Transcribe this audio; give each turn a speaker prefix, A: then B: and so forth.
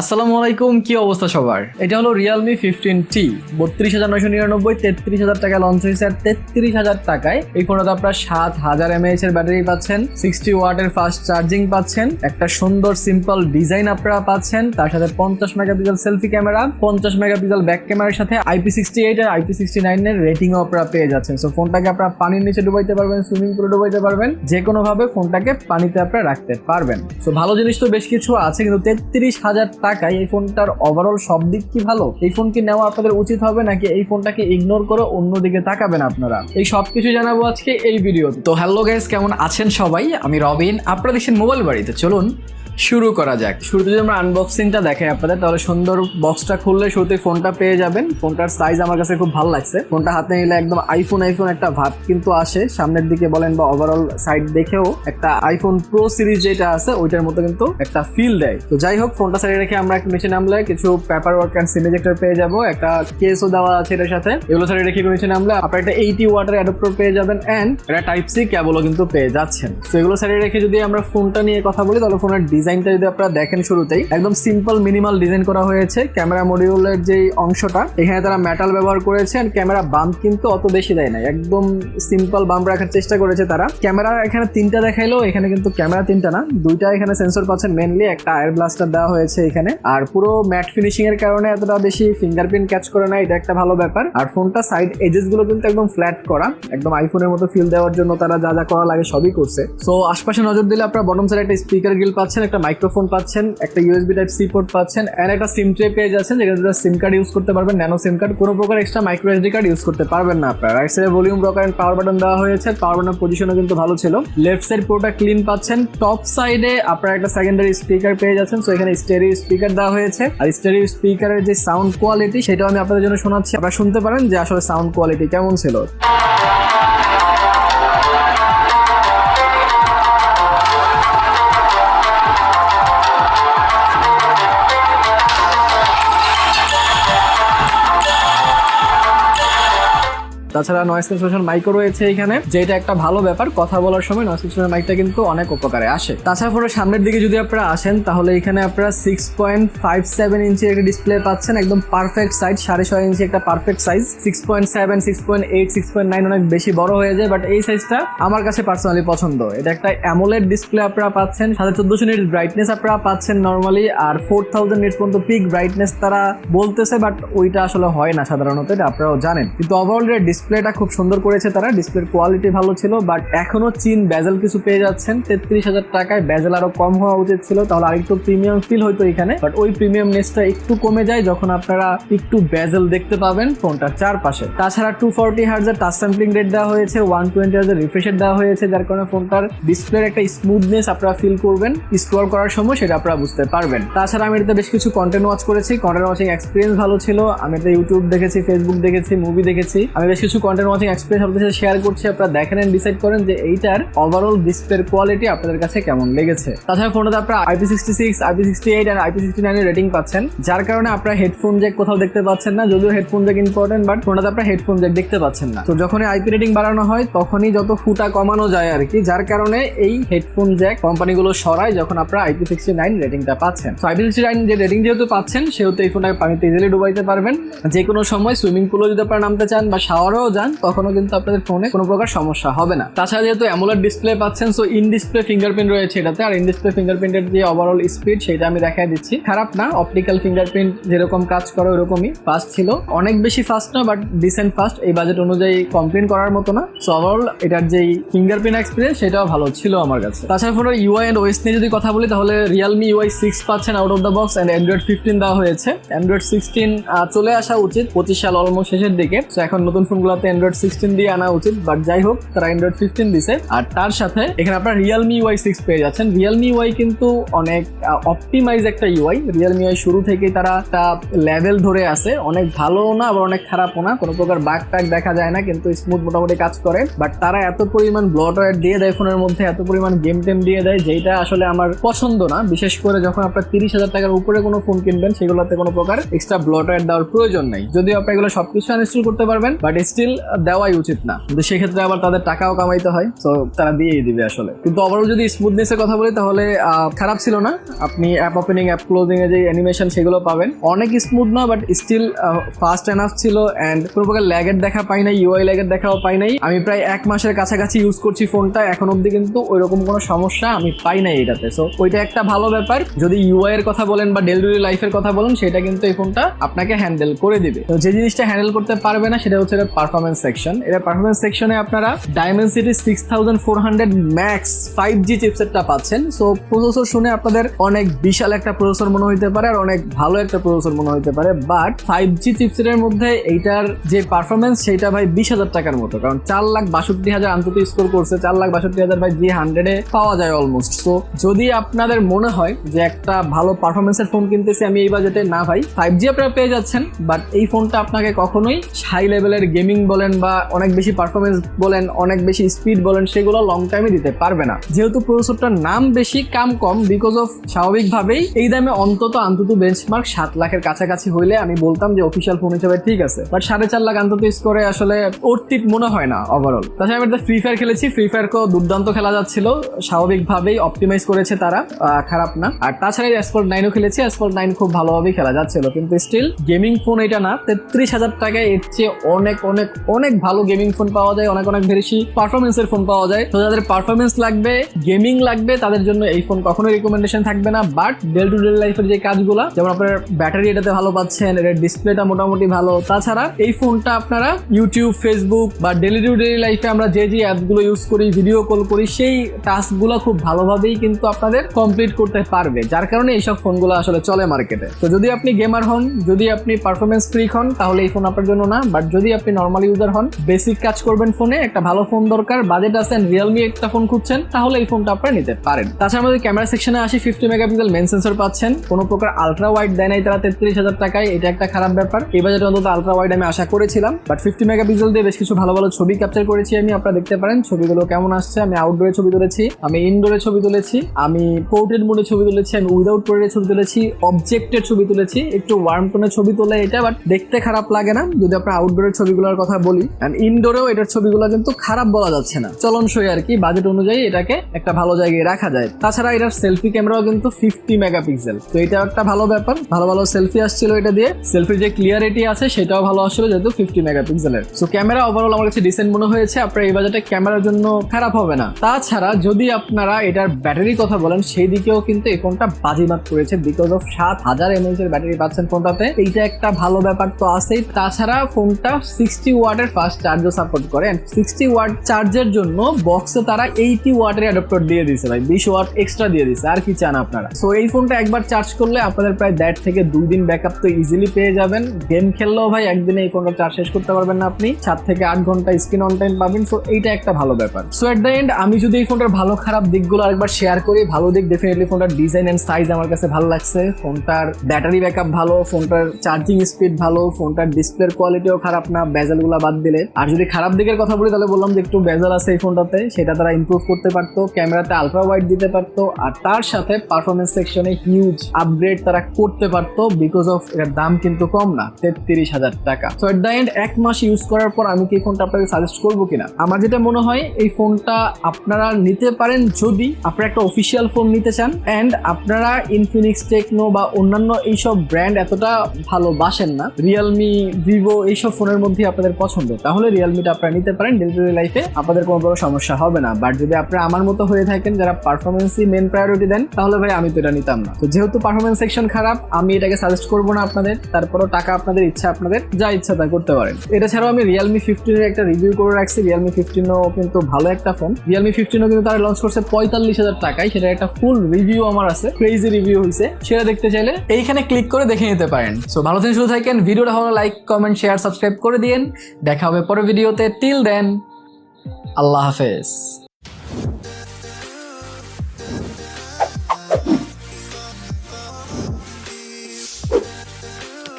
A: আসসালামু আলাইকুম, কি অবস্থা সবার? এটা হলো রিয়েলমি ফিফটিন টি বত্রিশ হাজার নয়শো নিরানব্বই, তেত্রিশ হাজার টাকা লঞ্চ হয়েছে আর তেত্রিশ হাজার টাকায় এই ফোনটাতে আপনারা সাত হাজার এমএএইচ এর ব্যাটারি পাচ্ছেন সিক্সটি ওয়াটের ফাস্ট চার্জিং পাচ্ছেন, একটা সুন্দর সিম্পল ডিজাইন আপনারা পাচ্ছেন, তার সাথে পঞ্চাশ মেগাপিক্সেল সেলফি ক্যামেরা পঞ্চাশ মেগাপিক্সেল ব্যাক ক্যামেরার সাথে আইপি সিক্সটি এইট আর আইপি সিক্সটি নাইনের রেটিংও আপনারা পেয়ে যাচ্ছেন। সো ফোনটাকে আপনারা পানির নিচে ডুবাইতে পারবেন সুইমিং পুলে ডুবাইতে পারবেন যে কোনো ভাবে ফোনটাকে পানিতে আপনারা রাখতে পারবেন। সো ভালো জিনিস তো বেশ কিছু আছে, কিন্তু তেত্রিশ হাজার টাকায় এই ফোনটার ওভারঅল সব দিক কি ভালো? এই ফোন কি নেওয়া আপনাদের উচিত হবে নাকি এই ফোনটাকে ইগনোর করে অন্যদিকে তাকাবেন আপনারা? এই সব কিছু জানাব আজকে এই ভিডিওতে। তো হ্যালো গাইস কেমন আছেন সবাই? আমি রবিন আপনারা দেখছেন মোবাইল বাড়িতে। চলুন শুরু করা যাক। শুরুতে যদি আমরা আনবক্সিংটা দেখাই আপনাদের, তাহলে সুন্দর বক্সটা খুললে শুরুতে ফোনটা পেয়ে যাবেন। ফোনটার সাইজ আমার কাছে খুব ভালো লাগছে। ফোনটা হাতে নিলে একদম আইফোন আইফোন একটা ভাব কিন্তু আসে। সামনের দিকে বলেন বা ওভারঅল সাইড দেখেও একটা আইফোন প্রো সিরিজ যেটা আছে, ওইটার মতো কিন্তু একটা ফিল দেয়। তো যাই হোক ফোনটা সাইডে রেখে আমরা নিচে নামলে কিছু পেপার ওয়ার্ক অ্যান্ড সিমেজেক্টর পেয়ে যাব। একটা কেসও দেওয়া আছে এটার সাথে। এগুলো সাইডে রেখে নিচে নামলে আপনার একটা এইটি ওয়াটার অ্যাডাপ্টার পেয়ে যাবেন অ্যান্ড একটা টাইপ সি ক্যাবলও কিন্তু পেয়ে যাচ্ছেন। তো এগুলো সাইডে রেখে যদি আমরা ফোনটা নিয়ে কথা বলি, তাহলে ফোনের ডিজাইনটা যদি আপনারা দেখেন শুরুতেই, একদম সিম্পল মিনিমাল ডিজাইন করা হয়েছে। ক্যামেরা মডিউলের যে অংশটা, এখানে তারা মেটাল ব্যবহার করেছে আর ক্যামেরা বাম্প কিন্তু অত বেশি দেয় না একদম সিম্পল বাম্প রাখার চেষ্টা করেছে তারা। ক্যামেরা এখানে তিনটা দেখাইলেও, এখানে কিন্তু ক্যামেরা তিনটা না, দুইটা এখানে সেন্সর পাচ্ছেন মেনলি একটা আয়ার ব্লাস্টার দেওয়া হয়েছে এখানে। আর পুরো ম্যাট ফিনিশিং এর কারণে এতটা বেশি ফিঙ্গারপ্রিন্ট ক্যাচ করে না এটা একটা ভালো ব্যাপার। আর ফোনটা সাইড এজেসগুলো কিন্তু একদম ফ্ল্যাট করা। একদম আইফোনের মতো ফিল দেওয়ার জন্য তারা যা যা করা লাগে সবই করছে। সো আশপাশে নজর দিলে আপনারা বটম সাইড একটা স্পিকার গিল পাচ্ছেন, একটা মাইক্রোফোন পাচ্ছেন, একটা ইউএসবি টাইপ সি পোর্ট পাচ্ছেন এন্ড একটা সিম ট্রে পেয়ে যাচ্ছেন যেখানে সিম কার্ড ইউজ করতে পারবেন ন্যানো সিম কার্ড কোনো প্রকার extra micro SD card use করতে পারবেন না আপনারা। রাইট সাইডে volume rocker and power button দেওয়া হয়েছে পাওয়ার বাটন পজিশনও কিন্তু ভালো ছিল। লেফট সাইড পুরোটা ক্লিন পাচ্ছেন। টপ সাইডে আপনারা একটা সেকেন্ডারি স্পিকার পেয়ে যাচ্ছেন সো এখানে স্টেরিও স্পিকার দেওয়া হয়েছে। আর স্টেরিও স্পিকারের যে সাউন্ড কোয়ালিটি সেটাও আমি আপনাদের জন্য শোনাচ্ছি। আপনারা শুনতে পারেন যে আসলে সাউন্ড কোয়ালিটি কেমন ছিল। তাছাড়া নয়েস ক্যান্সেলেশন মাইকও রয়েছে এখানে, যেটা একটা ভালো ব্যাপার। কথা বলার সময় নয়েস ক্যান্সেলেশন মাইকটা কিন্তু অনেক উপকারে আসে। তাছাড়া ফোনের সামনের দিকে যদি আপনারা আসেন, তাহলে এখানে আপনারা six point five seven inch একটা ডিসপ্লে পাচ্ছেন, একদম পারফেক্ট সাইজ সাড়ে ছয় ইঞ্চি একটা perfect size six point seven six point eight six point nine অনেক বেশি বড় হয়ে যায় বাট এই সাইজটা আমার কাছে পার্সোনালি পছন্দ। এটা একটা অ্যামোলেড ডিসপ্লে আপনারা পাচ্ছেন, সাড়ে চোদ্দশো নিট ব্রাইটনেস আপনারা পাচ্ছেন নর্মালি আর ফোর থাউজেন্ড নিটস পর্যন্ত পিক ব্রাইটনেস তারা বলতেছে বাট ওইটা আসলে হয় না সাধারণত, এটা আপনারাও জানেন। কিন্তু ওভারঅল এর ডিসপ্লেটা খুব সুন্দর করেছে তারা, ডিসপ্লের কোয়ালিটি ভালো ছিল বাট এখনও চীন ব্যাজেল কিছু পেয়ে যাচ্ছেন। তেত্রিশ হাজার টাকায় ব্যাজেল আরও কম হওয়া উচিত ছিল, তাহলে আরেকটু প্রিমিয়াম ফিল হইতো এখানে। বাট ওই প্রিমিয়াম নেসটা একটু কমে যায় যখন আপনারা একটু ব্যাজেল দেখতে পাবেন ফোনটার চারপাশে। তাছাড়া টু ফোরটি হার্জের টাচ স্যাম্পলিং রেট দেওয়া হয়েছে ওয়ান টোয়েন্টি হার্জের রিফ্রেশার দেওয়া হয়েছে, যার কারণে ফোনটার ডিসপ্লের একটা স্মুথনেস আপনারা ফিল করবেন। স্ক্রল করার সময় সেটা আপনারা বুঝতে পারবেন। তাছাড়া আমি এটাতে বেশ কিছু কন্টেন্ট ওয়াচ করেছি। কন্টেন্ট ওয়াচিং এক্সপিরিয়েন্স ভালো ছিল। আমি এটা ইউটিউব দেখেছি ফেসবুক দেখেছি মুভি দেখেছি। আমি বেশ কিছু কন্টেন্ট ওয়াচিং এক্সপিরিয়েন্স আপনাদের সাথে শেয়ার করছি, আপনারা দেখেন এন্ড ডিসাইড করেন যে এইটার ওভারঅল ডিসপ্লের কোয়ালিটি আপনাদের কাছে কেমন লেগেছে। তাছাড়া ফোনটাতে আপনারা IP sixty six IP sixty eight আর আইপি সিক্সটি নাইনের রেটিং পাচ্ছেন, যার কারণে আপনারা হেডফোন জ্যাক কোথাও দেখতে পাচ্ছেন না, যদিও হেডফোন জ্যাক ইম্পর্টেন্ট বাট ফোনটাতে আপনারা হেডফোন জ্যাক দেখতে পাচ্ছেন না। তো যখনই আইপি রেটিং বাড়ানো হয়, তখনই যত ফুটা কমানো যায় আর কি, যার কারণে এই হেডফোন জ্যাক কোম্পানিগুলো সরায় যখন আপনারা আইপি সিক্সটি নাইন রেটিংটা পাচ্ছেন। তো আইপি সিক্সটি নাইন যে রেটিং যেহেতু পাচ্ছেন, সেহেতু এই ফোনটাকে পানিতে ইজিলি ডুবাইতে পারবেন। যে কোনো সময় সুইমিং পুলও যদি আপনারা নামতে চান বা শাওয়ারেও যান তখনও কিন্তু আপনাদের ফোনে কোনো প্রকার সমস্যা হবে না। তাছাড়া যেহেতু অ্যামোলার ডিসপ্লে পাচ্ছেন সো ইন ডিসপ্লে ফিঙ্গারপ্রিন্ট রয়েছে এটাতে, আর ইন ডিসপ্লে ফিঙ্গারপ্রিন্টের যে ওভারঅল স্পিড সেটা আমি দেখাই দিচ্ছি। খারাপ না অপটিক্যাল ফিঙ্গারপ্রিন্ট যেরকম কাজ করে, ওরকমই ফাস্ট ছিল। অনেক বেশি ফাস্ট না বাট ডিসেন্ট ফাস্ট এই বাজেট অনুযায়ী কমপ্লেন করার মতো না। সো ওভারঅল এটার যেই ফিঙ্গারপ্রিন্ট এক্সপিরিয়েন্স সেটাও ভালো ছিল আমার কাছে। তাছাড়া ফোনের ইউআই এন্ড ওএস নিয়ে যদি কথা বলি, তাহলে রিয়েলমি ইউআই সিক্স পাচ্ছেন out of the box and Android fifteen দেওয়া হয়েছে। অ্যান্ড্রয়েড সিক্সটিন চলে আসা উচিত, পঁচিশ সাল অলমোস্ট শেষের দিকে। তো এখন নতুন ফোনগুলোতে অ্যান্ড্রয়েড সিক্সটিন দিয়ে আনা উচিত বাট যাই হোক, তারা অ্যান্ড্রয়েড ফিফটিন দিছে। আর তার সাথে এখানে আপনার রিয়েলমি ওয়াই সিক্স পেয়ে যাচ্ছেন। রিয়েলমি ওয়াই কিন্তু অনেক অপটিমাইজ একটা ইউআই রিয়েলমি ওয়াই শুরু থেকেই তারা একটা লেভেল ধরে আছে। অনেক ভালো না, আবার অনেক খারাপও না। কোনো প্রকার বাগ টাগ দেখা যায় না, কিন্তু স্মুথ মোটামুটি কাজ করে। বাট তারা এত পরিমাণ ব্লটওয়্যার দিয়ে দেয় ফোনের মধ্যে, এত পরিমাণ গেম টেম দিয়ে দেয় যেটা আসলে আমার পছন্দ না। বিশেষ করে যখন আপনার তিরিশ হাজার টাকার উপরে কোনো ফোন কিনবেন, সেগুলোতে কোনো প্রকার এক্সট্রা ব্লটওয়্যার দেওয়ার প্রয়োজন নেই। যদিও আপনি এগুলো সবকিছু আনইনস্টল করতে পারবেন বাট স্টিল দেওয়াই উচিত না। কিন্তু সেক্ষেত্রে আবার তাদের টাকাও কামাইতে হয়, তো তারা দিয়েই দিবে আসলে। কিন্তু ওভারঅল যদি স্মুথনেস এর কথা বলি, তাহলে খারাপ ছিল না। আপনি অ্যাপ ওপেনিং অ্যাপ ক্লোজিং এর যে অ্যানিমেশন সেগুলো পাবেন। অনেক স্মুথ না বাট স্টিল ফাস্ট এনাফ ছিল অ্যান্ড কোনো প্রকার ল্যাগের দেখা পাই নাই ইউআই ল্যাগের দেখাও পাই নাই। আমি প্রায় এক মাসের কাছাকাছি ইউজ করছি ফোনটা, এখন অব্দি কিন্তু ওইরকম কোনো সমস্যা আমি পাই নাই এটাতে। সো ওইটা একটা ভালো ব্যাপার। যদি ইউআই এর কথা বলেন বা ডেলিভারি লাইফের কথা বলেন, সেটা কিন্তু এই ফোনটা আপনাকে হ্যান্ডেল করে দিবে। তো যে জিনিসটা হ্যান্ডেল করতে পারবে না, সেটা হচ্ছে পারফরমেন্স সেকশন এটা পারফরমেন্স সেকশনে আপনারা Dimensity six thousand four hundred Max five G চিপসেটটা পাচ্ছেন। সো প্রসেসর শুনে আপনাদের অনেক বিশাল একটা প্রসেসর মনে হইতে পারে আর অনেক ভালো একটা প্রসেসর মনে হইতে পারে। বাট ফাইভ জি চিপসেটের মধ্যে এইটার যে পারফরমেন্স সেটা ভাই বিশ হাজার টাকার মতো। কারণ চার লাখ বাষট্টি হাজার আন্তত স্কোর করছে। চার লাখ বাষট্টি হাজার ভাই জি হান্ড্রেডে পাওয়া যায় অলমোস্ট সো যদি আপনাদের মনে হয় যে একটা ভালো পারফরমেন্সের ফোন কিনতেছি আমি এই বাজেটে না ভাই ফাইভ জি আপনারা পেয়ে যাচ্ছেন। বাট এই ফোনটা আপনাকে কখনোই হাই লেভেলের গেমিং বলেন বা অনেক বেশি পারফরমেন্স বলেন, অনেক বেশি স্পিড বলেন, সেগুলো লং টাইমে দিতে পারবে না। যেহেতু প্রসেসরটার নাম বেশি, কাম কম বিকজ অফ স্বাভাবিকভাবেই এই দামে অন্তত অন্তত বেঞ্চমার্ক সাত লাখের কাছাকাছি হইলে আমি বলতাম যে অফিসিয়াল ফোন হিসেবে ঠিক আছে। বাট সাড়ে চার লাখ অন্তত স্কোরে আসলে অর্থিত মনে হয় না ওভারঅল তাছাড়া আমি ফ্রি ফায়ার খেলেছি ফ্রি ফায়ারকেও দুর্দান্ত খেলা যাচ্ছিল। স্বাভাবিকভাবেই অপটিমাইজ করেছে তারা খারাপ না। আর তাছাড়া স্পোর্ট নাইনও খেলেছি স্পোর্ট নাইন খুব ভালোভাবেই খেলা যাচ্ছিল। কিন্তু স্টিল গেমিং ফোন এটা না, তেত্রিশ হাজার টাকায় এর চেয়ে অনেক অনেক অনেক ভালো গেমিং ফোন পাওয়া যায়, অনেক অনেক বেশি পারফরমেন্সের ফোন পাওয়া যায়। তো যাদের পারফরমেন্স লাগবে গেমিং লাগবে, তাদের জন্য এই ফোন কখনোই রিকমেন্ডেশন থাকবে না। বাট ডেল টু ডেল লাইফের যে কাজগুলো, যেমন আপনার ব্যাটারি এটাতে ভালো পাচ্ছেন, এটার ডিসপ্লেটা মোটামুটি ভালো। তাছাড়া এই ফোনটা আপনারা ইউটিউব ফেসবুক বা ডেলি টু ডেলি লাইফে আমরা যে যে অ্যাপগুলো ইউজ করি ভিডিও কল করি, সেই টাস্কগুলো খুব ভালোভাবেই কিন্তু আপনাদের কমপ্লিট করতে পারবে। যার কারণে এইসব ফোনগুলো আসলে চলে মার্কেটে তো যদি আপনি গেমার হন, যদি আপনি পারফরমেন্স ফ্রিক হন, তাহলে এই ফোন আপনার জন্য না। বাট যদি আপনি নর্মাল ইউজার হন বেসিক কাজ করবেন ফোনে, একটা ভালো ফোন দরকার বাজেট আছেন রিয়েলমি একটা ফোন খুঁজছেন, তাহলে এই ফোনটা আপনারা নিতে পারেন। তাছাড়া আমাদের ক্যামেরা সেকশনে আসি ফিফটি মেগাপিক্সেল মেন সেন্সর পাচ্ছেন। কোনো প্রকার আলট্রা ওয়াইড দেয় নাই তারা তেত্রিশ হাজার টাকায়, এটা একটা খারাপ ব্যাপার। এই বাজেটে অন্তত আলট্রা ওয়াইড আমি আশা করেছিলাম বাট ফিফটি মেগাপিক্সেল দিয়ে বেশ কিছু ভালো ভালো ছবি ক্যাপচার করেছি আমি, আপনারা দেখতে পারেন, ছবিগুলো কেমন আসছে। আমি আউটডোরে ছবি তুলেছি, আমি ইনডোরে ছবি তুলেছি, আমি পোর্ট্রেট মোডে ছবি তুলেছি, আমি উইদাউট পোর্ট্রেট ছবি তুলেছি অবজেক্টের ছবি তুলেছি, একটু ওয়ার্ম টোনের ছবি তোলে এটা বাট দেখতে খারাপ লাগে না। যদি আপনার আউটডোরের ছবিগুলোর কথা বলি। অ্যান্ড ইনডোরেও এটার ছবিগুলো কিন্তু খারাপ বলা যাচ্ছে না। চলনসই আর কি বাজেট অনুযায়ী এটাকে একটা ভালো জায়গায় রাখা যায়। তাছাড়া এটার সেলফি ক্যামেরাও কিন্তু ফিফটি মেগাপিক্সেল তো এটা একটা ভালো ব্যাপার। ভালো ভালো সেলফি আসছিল এটা দিয়ে। সেলফির যে ক্লিয়ারিটি আছে, সেটাও ভালো আসছিল যেহেতু ফিফটি মেগাপিক্সেলের সো ক্যামেরা ওভারঅল আমার কাছে ডিসেন্ট মনে হয়েছে। আপনার এই বাজেটে ক্যামেরার জন্য খারাপ হবে না। তাছাড়া যদি আপনারা এটার ব্যাটারির কথা বলেন, সেই দিকেও কিন্তু এই ফোনটা বাজিমাত করেছে। বিকজ অফ সাত হাজার এমএএইচ এর ব্যাটারি পাচ্ছেন ফোনটাতে এইটা একটা ভালো ব্যাপার তো আছেই। তাছাড়া ফোনটা সিক্সটি ওয়াটের ফাস্ট চার্জও সাপোর্ট করে অ্যান্ড সিক্সটি ওয়াট চার্জের জন্য বক্সে তারা এইটি ওয়াটের অ্যাডাপ্টার দিয়ে দিছে ভাই, বিশ ওয়াট এক্সট্রা দিয়ে দিছে আর কি চান আপনারা? সো এই ফোনটা একবার চার্জ করলে আপনাদের প্রায় দেড় থেকে দুই দিন ব্যাকআপ তো ইজিলি পেয়ে যাবেন। গেম খেললেও ভাই একদিনে এই ফোনটা চার্জ শেষ করতে পারবেন না আপনি। সাত থেকে আট ঘণ্টা স্ক্রিন অন টাইম পাবেন। সো এইটা একটা ভালো ব্যাপার। সো এট দ্য এন্ড আমি যদি এই ফোনটার ভালো খারাপ দিকগুলো আরেকবার শেয়ার করি, ভালো দিক ডেফিনেটলি ফোনটার ডিজাইন এন্ড সাইজ আমার কাছে ভালো লাগছে। ফোনটার ব্যাটারি ব্যাকআপ ভালো ফোনটার চার্জিং স্পিড ভালো ফোনটার ডিসপ্লের কোয়ালিটিও খারাপ না বেজালগুলো বাদ দিলে। আর যদি খারাপ দিকের কথা বলি, তাহলে বললাম যে একটু বেজাল আছে এই ফোনটাতে। সেটা তারা ইমপ্রুভ করতে পারতো, ক্যামেরাতে আলট্রা ওয়াইড দিতে পারতো, আর তার সাথে পারফরমেন্স সেকশনে হিউজ আপগ্রেড তারা করতে পারতো বিকজ অফ এর দাম কিন্তু কম না, তেত্রিশ হাজার টাকা। সো এট দ্য এন্ড এক মাস ইউজ করার পর আমি কি এই ফোনটা আপনাকে সাজেস্ট করব কিনা? আমার যেটা মনে হয়, এই ফোনটা আপনারা নিতে পারেন যদি আপনারা একটা অফিসিয়াল ফোন নিতে চান অ্যান্ড আপনারা ইনফিনিক্স টেকনো বা অন্যান্য এইসব ব্র্যান্ড এতটা ভালোবাসেন না রিয়েলমি ভিভো এইসব ফোনের মধ্যে আপনাদের পছন্দ, তাহলে রিয়েলমিটা আপনারা নিতে পারেন। ডেলিভারি লাইফে আপনাদের কোনো বড় সমস্যা হবে না। বাট যদি আপনারা আমার মতো হয়ে থাকেন, যারা পারফরমেন্সই মেন প্রায়োরিটি দেন, তাহলে ভাই আমি তো এটা নিতাম না। তো যেহেতু পারফরমেন্স সেকশন খারাপ, আমি এটাকে সাজেস্ট করব না আপনাদের। তারপরও টাকা আপনাদের, ইচ্ছা আপনাদের, যা ইচ্ছা তা করতে পারেন। এটা ছাড়াও আমি রিয়েলমি ফিফটিনের একটা রিভিউ করে রাখছি। রিয়েলমি ফিফটিনও কিন্তু ভালো একটা ফোন রিয়েলমি ফিফটিনও কিন্তু তারা লঞ্চ করছে পঁয়তাল্লিশ হাজার টাকায়। সেটা একটা ফুল রিভিউ আমার আছে। ক্রেজি রিভিউ হয়েছে সেটা দেখতে চাইলে এইখানে ক্লিক করে দেখে নিতে পারেন। সো ভালো থেকে শুরু থাকেন। ভিডিওটা ভালো লাইক কমেন্ট শেয়ার সাবস্ক্রাইব করে দিন দেখা হবে পরের ভিডিওতে। টিল দেন আল্লাহ হাফেজ।